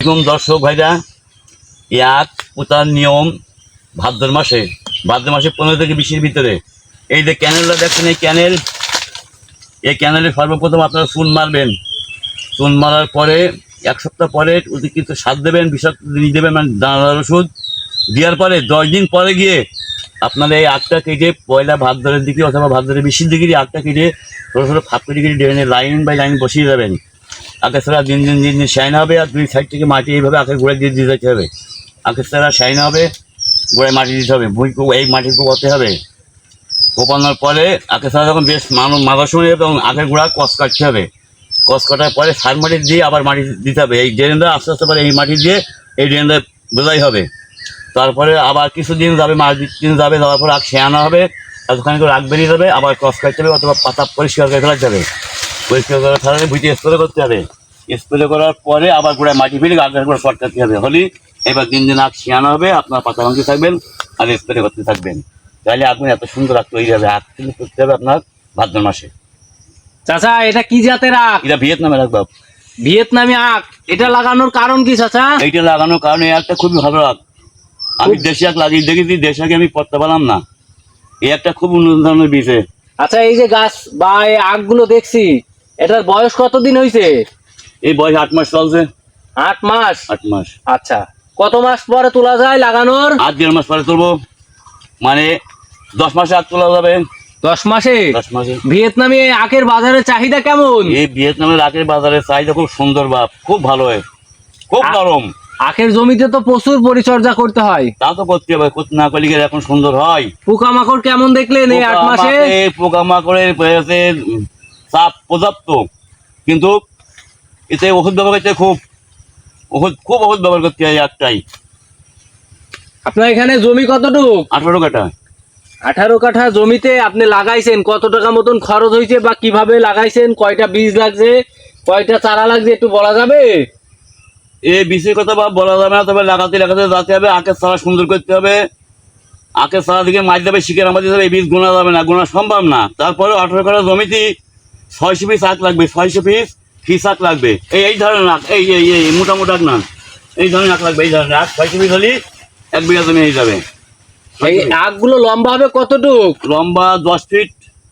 এরকম দর্শক ভাইরা এক পোতার নিয়ম ভাদ্র মাসে ভাদ্র মাসে পনেরো থেকে বিশের ভিতরে। এই যে ক্যানেলটা দেখছেন, এই ক্যানেল, এই ক্যানেলে সর্বপ্রথম আপনারা চুন মারবেন। চুন মারার পরে, এক সপ্তাহ পরে ওদের কিন্তু সার দেবেন, বিষাক্ত জিনিস দেবেন মানে দানাদার ওষুধ। দেওয়ার পরে, দশ দিন পরে গিয়ে আপনারা এই আটটা কেটে পয়লা ভাদ্রের দিকে অথবা ভাদ্রের বেশির দিকে আটটা কেটে ছোটো ছোটো ফাঁপ কেটে কেটে লাইন বাই লাইন বসিয়ে যাবেন ছাড়া দিন দিন দিন দিন শাইন হবে আর দুই সাইড থেকে মাটি এইভাবে আগে গোড়ায় দিয়ে যেতে হবে। ছাড়া শাইন হবে, গোড়ায় মাটি দিতে হবে। ভুঁই এই মাটি কোপাতে হবে। কোপানোর পরে ছাড়া যখন বেশ মানুষ মাথা শুনে এবং আগের গোড়া কস কাটতে হবে। কস কাটার পরে সার মাটি দিয়ে আবার মাটি দিতে হবে। এই ড্রেনটা আস্তে আস্তে পরে এই মাটি দিয়ে এই ড্রেনটা বোঝাই হবে। তারপরে আবার কিছুদিন যাবে, মাস দিন যাবে, যাওয়ার পর আগ শেয়ানো হবে, এতখানি করে আগ বেরিয়ে যাবে, আবার ক্রস কাটতে হবে অথবা পাতা পরিষ্কার করে ফেলাতে হবে পরিষ্কার করে ফেলালে ভুইতে স্প্রে করতে হবে। স্প্রে করার পরে আবার গোড়ায় মাটি ফেলে আগের করে শর্ট কাটতে হবে। হলে এবার দিন দিন আগ শিয়ানো হবে আপনার পাতা ভাঙতে থাকবেন আর স্প্রে করতে থাকবেন। তাহলে আগুন এত সুন্দর আগ তৈরি হবে আগ কিন্তু করতে হবে আপনার ভাদ্র মাসে চাচা এটা কি জাতের আখ? এটা ভিয়েতনামে রাখব ভিয়েতনামি আখ। এটা লাগানোর কারণ কি চাচা? এইটা লাগানোর কারণে এই একটা খুবই ভালো আগ আমি দেশি আগ লাগিয়ে দেখেছি দেশি আগে আমি পড়তে পারলাম না। এই একটা খুব উন্নত ধরনের বিষয় আচ্ছা এই যে গাছ বা এই আখগুলো দেখছি এটার বয়স কতদিন হয়েছে এই বয়স আট মাস চলছে। আট মাস? আট মাস। আচ্ছা কত মাস পরে তোলা যায় লাগানোর? আট দেড় মাস পরে তুলবো। মানে দশ মাসে আগ তোলা যাবে। দশ মাসে? দশ মাসে। ভিয়েতনামি আখের বাজারের চাহিদা কেমন? এই ভিয়েতনামের আখের বাজারের চাহিদা খুব সুন্দর বাপ খুব ভালো হয়। খুব নরম। আখের জমিতে তো প্রচুর পরিচর্যা করতে হয়। তা তো করতে হবে না করলে এখন সুন্দর হয়। পোকামাকড় কেমন দেখলেন এই আট মাসে? পোকামাকড়ের চাপ পর্যাপ্ত কিন্তু এতে ওষুধ ব্যবহার করতে খুব। ওষুধ খুব ওষুধ ব্যবহার করতে হয় একটাই আপনার এখানে জমি কতটুক? আঠারো কাঠা। আঠারো কাঠা জমিতে আপনি লাগাইছেন কত টাকা মতন খরচ হয়েছে বা কীভাবে লাগাইছেন কয়টা বীজ লাগছে কয়টা চারা লাগছে একটু বলা যাবে? এই বিষয়ের কথা বা বলা যাবে না তবে লাগাতে লাগাতে যাতে হবে আখের চারা সুন্দর করতে হবে। আখের চারা দিকে মাছ দেবে দিতে হবে এই বীজ গোনা যাবে না গোনা সম্ভব না। তারপরে আঠারো কাঠা জমিতে ছয়শো পিস আখ লাগবে ছয়শো পিস ফিস আখ লাগবে। এই এই ধরনের আখ এই এই এই মোটা মোটা আখ না। এই ধরনের আখ লাগবে এই ধরনের আখ। ছয়শো পিস হলে এক বিঘা জমি হয়ে যাবে। এই আখগুলো লম্বা হবে কতটুক? লম্বা দশ ফিট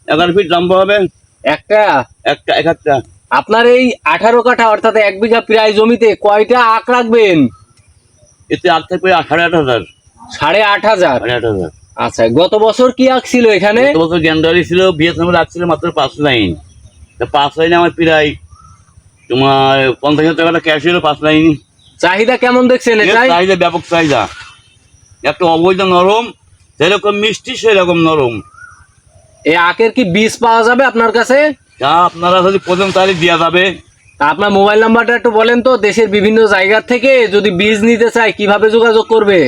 এগারো ফিট লম্বা হবে। একটা? একটা এক একটা। আপনার এই আঠারো কাঠা অর্থাৎ এক বিঘা প্রায় জমিতে কয়টা আখ রাখবেন? এতে আখ থাকবে সাড়ে আট হাজার। সাড়ে আট হাজার? সাড়ে আট হাজার। আচ্ছা গত বছর কি আখ ছিল এখানে? গত বছর গ্যান্ডারি ছিল ভিয়েতনামে রাখছিল মাত্র পাঁচ লাইন পাঁচ লাইনে আমার প্রায়। তোমার পঞ্চাশ হাজার টাকাটা ক্যাশ ছিল পাঁচ লাইন চাহিদা কেমন দেখছেন চাহিদা ব্যাপক চাহিদা। একটা অবৈধ নরম যেরকম মিষ্টি সেরকম নরম। এই আখের কি বীজ পাওয়া যাবে আপনার কাছে? যা আপনারা যদি প্রথম তারিখ দেওয়া যাবে। আপনার মোবাইল নাম্বারটা একটু বলেন তো দেশের বিভিন্ন জায়গা থেকে যদি বীজ নিতে চায় কীভাবে যোগাযোগ করবে?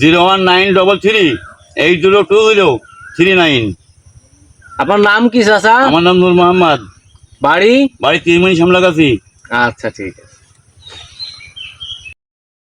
Zero one nine double three eight zero two zero three nine. আপনার নাম কি চাচা? আমার নাম নূর মোহাম্মদ। বাড়ি? বাড়ি তিরমণি সামলাগাছি আচ্ছা ঠিক আছে।